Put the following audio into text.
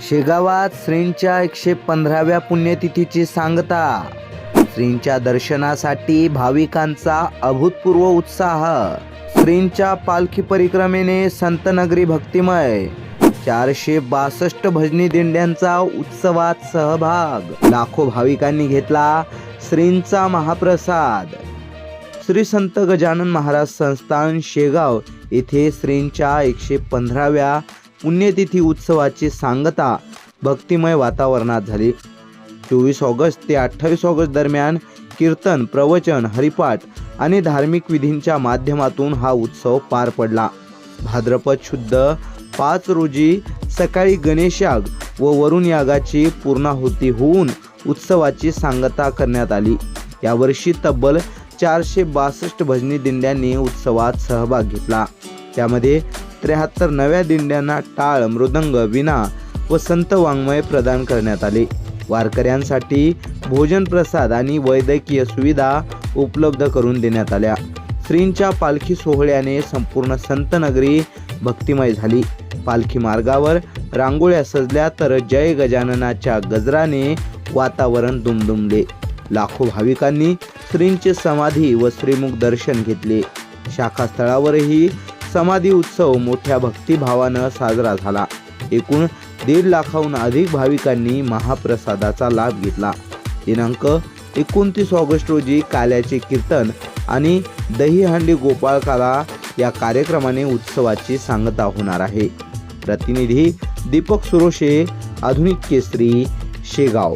शेगावात श्रींच्या एकशे पंधराव्या पुण्यतिथीची सांगता. श्रींच्या दर्शनासाठी भाविकांचा अभूतपूर्व उत्साह. श्रींच्या पालखी परिक्रमेने संतनगरी भक्तिमय. चारशे बासष्ट भजनी दिंड्यांचा उत्सवात सहभाग. लाखो भाविकांनी घेतला श्रींचा महाप्रसाद. श्री संत गजानन महाराज संस्थान शेगाव येथे श्रींच्या एकशे पंधराव्या पुण्यतिथी उत्सवाची सांगता भक्तिमय वातावरणात झाली. चोवीस ऑगस्ट ते अठ्ठावीस ऑगस्ट दरम्यान कीर्तन प्रवचन हरिपाठ आणि धार्मिक विधींच्या माध्यमातून हा उत्सव पार पडला. भाद्रपद शुद्ध पाच रोजी सकाळी गणेशयाग व वरुण यागाची पूर्णाहुती होऊन उत्सवाची सांगता करण्यात आली. यावर्षी तब्बल चारशे बासष्ट भजनी दिंड्यांनी उत्सवात सहभाग घेतला. त्यामध्ये त्र्याहत्तर नव्या दिंड्यांना टाळ मृदंग विना व संत वाङ्मय प्रदान करण्यात आले. वारकऱ्यांसाठी भोजन प्रसाद आणि वैद्यकीय सुविधा उपलब्ध करून देण्यात आल्या. श्रींच्या पालखी सोहळ्याने संपूर्ण संतनगरी भक्तिमय झाली. पालखी मार्गावर रांगोळ्या सजल्या तर जय गजाननाच्या गजराने वातावरण दुमदुमले. लाखो भाविकांनी श्रींचे समाधी व श्रीमुख दर्शन घेतले. शाखास्थळावरही समाधी उत्सव मोठ्या भक्तिभावानं साजरा झाला. एकूण दीड लाखाहून अधिक भाविकांनी महाप्रसादाचा लाभ घेतला. दिनांक एकोणतीस ऑगस्ट रोजी काल्याचे कीर्तन आणि दहीहंडी गोपाळकाला या कार्यक्रमाने उत्सवाची सांगता होणार आहे. प्रतिनिधी दीपक सुरोशे आधुनिक केसरी शेगाव.